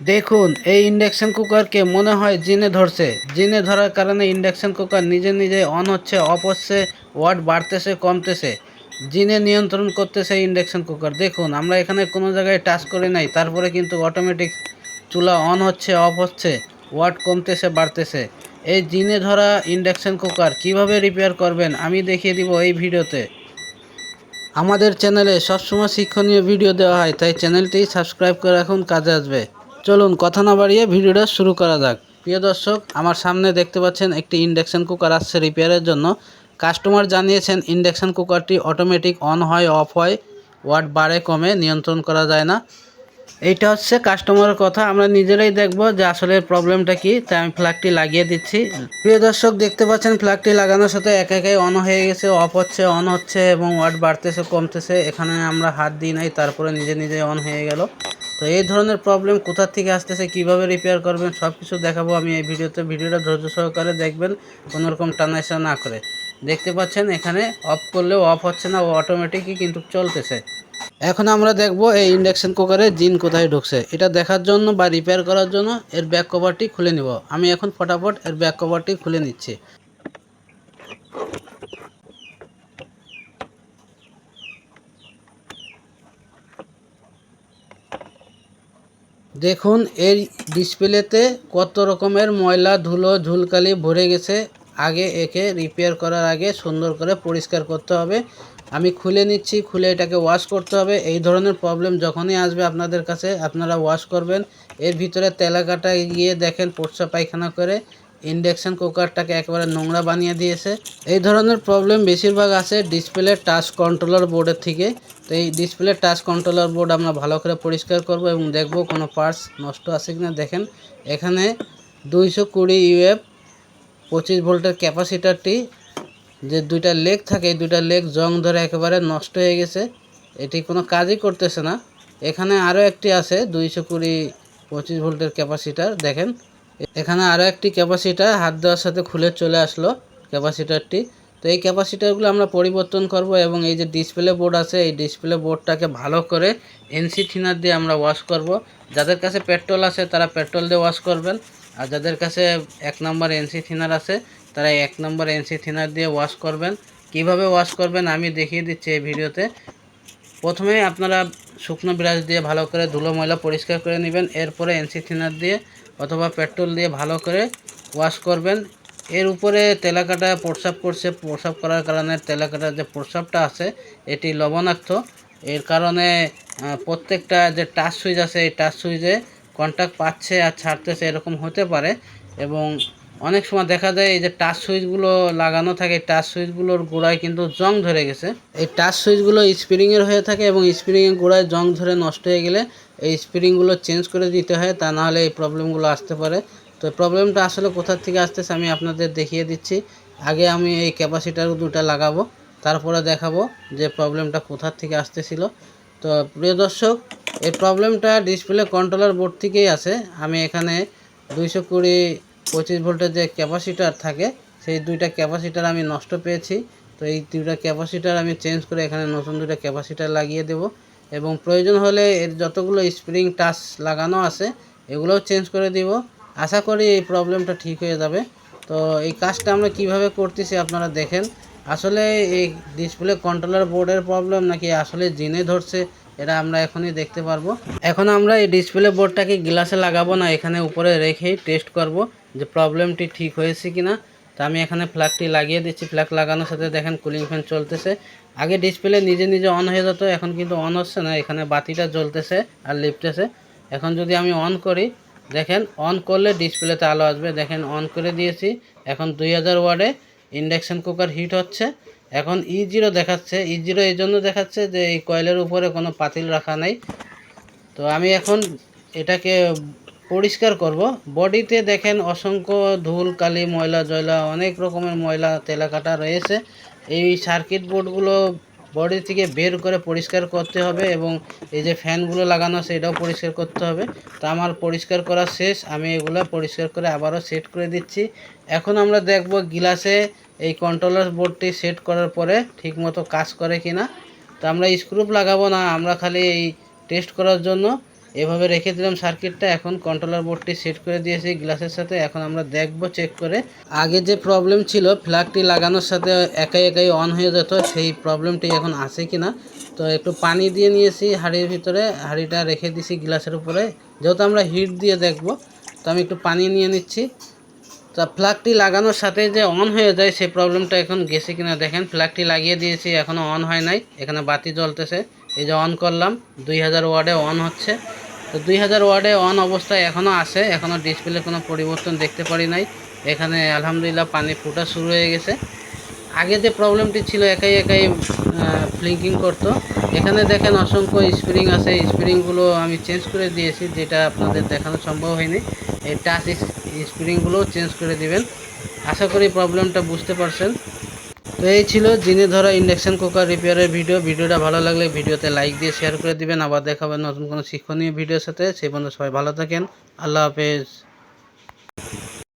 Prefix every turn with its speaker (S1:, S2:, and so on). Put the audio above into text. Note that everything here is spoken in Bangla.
S1: দেখুন, এই ইন্ডাকশন কুকারকে মনে হয় জিনে ধরছে। জিনে ধরার কারণে ইন্ডাকশন কুকার নিজে নিজে অন হচ্ছে অফ হচ্ছে ওয়াট বাড়তেছে, কমতেছে। জিনে নিয়ন্ত্রণ করতেছে ইন্ডাকশন কুকার। দেখুন, আমরা এখানে কোনো জায়গায় টাচ করে নাই, তারপরে কিন্তু অটোমেটিক চুলা অন হচ্ছে, অফ হচ্ছে, ওয়াট কমতেছে, বাড়তেছে। এই জিনে ধরা ইন্ডাকশন কুকার কীভাবে রিপেয়ার করবেন আমি দেখিয়ে দিব এই ভিডিওতে। আমাদের চ্যানেলে সবসময় শিক্ষণীয় ভিডিও দেওয়া হয়, তাই চ্যানেলটি সাবস্ক্রাইব করে রাখুন, কাজে আসবে। চলুন কথা না বাড়িয়ে ভিডিওটা শুরু করা যাক। প্রিয় দর্শক, আমার সামনে দেখতে পাচ্ছেন একটি ইন্ডাকশান কুকার আসছে রিপেয়ারের জন্য। কাস্টমার জানিয়েছেন, ইন্ডাকশন কুকারটি অটোমেটিক অন হয়, অফ হয়, ওয়াট বাড়ে, কমে, নিয়ন্ত্রণ করা যায় না। এইটা হচ্ছে কাস্টমারের কথা। আমরা নিজেরাই দেখব যে আসলে প্রবলেমটা কি, তাই আমি ফ্ল্যাগটি লাগিয়ে দিচ্ছি। প্রিয় দর্শক, দেখতে পাচ্ছেন ফ্ল্যাগটি লাগানোর সাথে এক একাই অন হয়ে গেছে, অফ হচ্ছে, অন হচ্ছে এবং ওয়াট বাড়তেছে, কমতেছে। এখানে আমরা হাত দিই নাই, তারপরে নিজে নিজে অন হয়ে গেল। তো এই ধরনের প্রবলেম কোথা থেকে আসতেছে, কীভাবে রিপেয়ার করবেন সব কিছু দেখাবো আমি এই ভিডিওতে। ভিডিওটা ধৈর্য সহকারে দেখবেন কোনো রকম টানাইসা না করে। দেখতে পাচ্ছেন, এখানে অফ করলেও অফ হচ্ছে না অটোমেটিকই কিন্তু চলতেছে। এখন আমরা দেখব এই ইন্ডাকশন কুকারে জিন কোথায় ঢুকছে। এটা দেখার জন্য বা রিপেয়ার করার জন্য এর ব্যাক কভারটি খুলে নিব। আমি এখন ফটাফট এর ব্যাক কভারটি খুলে নিচ্ছি। দেখুন এই ডিসপ্লেতে কত রকমের ময়লা, ধুলো, ঝুলকালি ভরে গেছে। আগে একে রিপেয়ার করার আগে সুন্দর করে পরিষ্কার করতে হবে। আমি খুলে নিচ্ছি, খুলে এটাকে ওয়াশ করতে হবে। এই ধরনের প্রবলেম যখনই আসবে আপনাদের কাছে, আপনারা ওয়াশ করবেন। এর ভিতরে তেলাকাটা গিয়ে দেখেন পোর্সা পায়খানা করে। ইন্ডাকশন কুকারটাকে একেবারে নোংরা বানিয়ে দিয়েছে। এই ধরনের প্রবলেম বেশিরভাগ আছে ডিসপ্লে টাচ কন্ট্রোলার বোর্ডের থেকে। তো এই ডিসপ্লে টাচ কন্ট্রোলার বোর্ড আমরা ভালো করে পরিষ্কার করব এবং দেখব কোনো পার্টস নষ্ট আছে কিনা। দেখেন, এখানে দুইশো কুড়ি ইউএফ পঁচিশ ভোল্টের ক্যাপাসিটারটি, যে দুইটা লেগ থাকে, এই দুইটা লেগ জং ধরে একেবারে নষ্ট হয়ে গেছে। এটি কোনো কাজই করতেছে না। এখানে আরও একটি আছে, দুইশো কুড়ি পঁচিশ ভোল্টের ক্যাপাসিটার। দেখেন এখানে আরও একটি ক্যাপাসিটার হাত দেওয়ার সাথে খুলে চলে আসলো ক্যাপাসিটারটি। তো এই ক্যাপাসিটারগুলো আমরা পরিবর্তন করব এবং এই যে ডিসপ্লে বোর্ড আছে, এই ডিসপ্লে বোর্ডটাকে ভালো করে এনসি থিনার দিয়ে আমরা ওয়াশ করব। যাদের কাছে পেট্রোল আছে, তারা পেট্রোল দিয়ে ওয়াশ করবেন। আর যাদের কাছে এক নম্বর এনসি থিনার আছে, তারা এক নম্বর এনসি থিনার দিয়ে ওয়াশ করবেন। কীভাবে ওয়াশ করবেন আমি দেখিয়ে দিচ্ছি এই ভিডিওতে। প্রথমে আপনারা শুকনো ব্রাশ দিয়ে ভালো করে ধুলো ময়লা পরিষ্কার করে নেবেন। এরপরে এনসি থিনার দিয়ে অথবা পেট্রোল দিয়ে ভালো করে ওয়াশ করবেন। এর উপরে তেলাকাটা প্রসাব করছে। প্রসাব করার কারণে তেলাকাটার যে প্রসাবটা আছে, এটি লবণাক্ত। এর কারণে প্রত্যেকটা যে টাচ সুইচ আছে, এই টাচ সুইচে কন্ট্যাক্ট পাচ্ছে আর ছাড়তেছে এরকম হতে পারে এবং অনেক সময় দেখা যায় এই যে টাচ সুইচগুলো লাগানো থাকে, টাচ সুইচগুলোর গোড়ায় কিন্তু জং ধরে গেছে। এই টাচ সুইচগুলো স্প্রিংয়ের হয়ে থাকে এবং স্প্রিংয়ের গোড়ায় জং ধরে নষ্ট হয়ে গেলে এই স্প্রিংগুলো চেঞ্জ করে দিতে হয়, তা নাহলে এই প্রবলেমগুলো আসতে পারে। তো প্রবলেমটা আসলে কোথার থেকে আসতেছে আমি আপনাদের দেখিয়ে দিচ্ছি। আগে আমি এই ক্যাপাসিটার দুটো লাগাবো, তারপরে দেখাবো যে প্রবলেমটা কোথার থেকে আসতেছিল। তো প্রিয় দর্শক, এই প্রবলেমটা ডিসপ্লে কন্ট্রোলার বোর্ড থেকেই আছে। আমি এখানে দুইশো কুড়ি পঁচিশ ভোল্টের যে ক্যাপাসিটার থাকে, সেই দুইটা ক্যাপাসিটার আমি নষ্ট পেয়েছি। তো এই দুইটা ক্যাপাসিটার আমি চেঞ্জ করে এখানে নতুন দুইটা ক্যাপাসিটার লাগিয়ে দেব। এবং প্রয়োজন হলে এর যতগুলো স্প্রিং টাচ লাগানো আছে, এগুলোও চেঞ্জ করে দিব। আশা করি এই প্রবলেমটা ঠিক হয়ে যাবে। তো এই কাজটা আমরা কীভাবে করতেছি আপনারা দেখেন। আসলে এই ডিসপ্লে কন্ট্রোলার বোর্ডের প্রবলেম নাকি আসলে জিনে ধরছে, এটা আমরা এখনই দেখতে পারব। এখন আমরা এই ডিসপ্লে বোর্ডটাকে গ্লাসে লাগাবো না, এখানে উপরে রেখেই টেস্ট করব। যে প্রবলেমটি ঠিক হয়েছে কি না তো আমি এখানে ফ্ল্যাগটি লাগিয়ে দিচ্ছি। ফ্ল্যাগ লাগানোর সাথে দেখেন কুলিং ফ্যান চলতেছে। আগে ডিসপ্লে নিজে নিজে অন হয়ে যেত, এখন কিন্তু অন হচ্ছে না। এখানে বাতিটা জ্বলতেছে আর লিপতেছে এখন যদি আমি অন করি, দেখেন অন করলে ডিসপ্লেতে আলো আসবে। দেখেন অন করে দিয়েছি। এখন দুই হাজার ওয়ার্ডে ইন্ডাকশন কুকার হিট হচ্ছে। এখন ই জিরো দেখাচ্ছে। ই জিরো এই জন্য দেখাচ্ছে যে এই কয়েলের উপরে কোনো পাতিল রাখা নেই। তো আমি এখন এটাকে পরিষ্কার করব। বডিতে দেখেন অসংখ্য ধুল, কালি, ময়লা, জয়লা, অনেক রকমের ময়লা, তেলাকাটা রয়েছে। এই সার্কিট বোর্ডগুলো বডি থেকে বের করে পরিষ্কার করতে হবে এবং এই যে ফ্যানগুলো লাগানো আছে, এটাও পরিষ্কার করতে হবে। তো আমার পরিষ্কার করা শেষ, আমি এগুলো পরিষ্কার করে আবারও সেট করে দিচ্ছি। এখন আমরা দেখব গিলাসে এই কন্ট্রোলার বোর্ডটি সেট করার পরে ঠিকমতো কাজ করে কিনা। তো আমরা স্ক্রুপ লাগাবো না, আমরা খালি এই টেস্ট করার জন্য। এভাবে রেখে দিলাম সার্কিটটা এখন কন্ট্রোলার বোর্ডটি সেট করে দিয়েছি গ্লাসের সাথে। এখন আমরা দেখব চেক করে। আগে যে প্রবলেম ছিল ফ্ল্যাগটি লাগানোর সাথে একাই একাই অন হয়ে যেত, সেই প্রবলেমটি এখন আছে কিনা? তো একটু পানি দিয়ে নিয়েছি হাঁড়ির ভিতরে। হাঁড়িটা রেখে দিছি গ্লাসের উপরে। যেহেতু আমরা হিট দিয়ে দেখব, তো আমি একটু পানি নিয়ে নিচ্ছি। তা ফ্ল্যাগটি লাগানোর সাথে যে অন হয়ে যায়, সেই প্রবলেমটা এখন গেছে কিনা? দেখেন ফ্ল্যাগটি লাগিয়ে দিয়েছি এখনও অন হয় নাই। এখানে বাতি জ্বলতেছে। এই যে অন করলাম, দুই হাজার ওয়ার্ডে অন হচ্ছে। তো দুই হাজার ওয়ার্ডে অন অবস্থায় এখনও আছে এখনও ডিসপ্লে কোনো পরিবর্তন দেখতে পারি নাই। এখানে আলহামদুলিল্লাহ পানি ফুটা শুরু হয়ে গেছে। আগে যে প্রবলেমটি ছিল, একাই একাই ফ্লিঙ্কিং করতো। এখানে দেখেন অসংখ্য স্প্রিং আছে। স্প্রিংগুলো আমি চেঞ্জ করে দিয়েছি, যেটা আপনাদের দেখানো সম্ভব হয়নি। এই টাচ স্প্রিংগুলো চেঞ্জ করে দিবেন। আশা করি প্রবলেমটা বুঝতে পারছেন। তো এই ছিল জিনে ধরা ইন্ডাকশন কুকার রিপেয়ারের ভিডিও। ভিডিওটা ভালো লাগলে ভিডিওতে লাইক দিয়ে শেয়ার করে দিবেন। আবার দেখাবেন নতুন কোনো শিক্ষণীয় ভিডিওর সাথে। সেই পর্যন্ত সবাই ভালো থাকেন। আল্লাহ হাফেজ।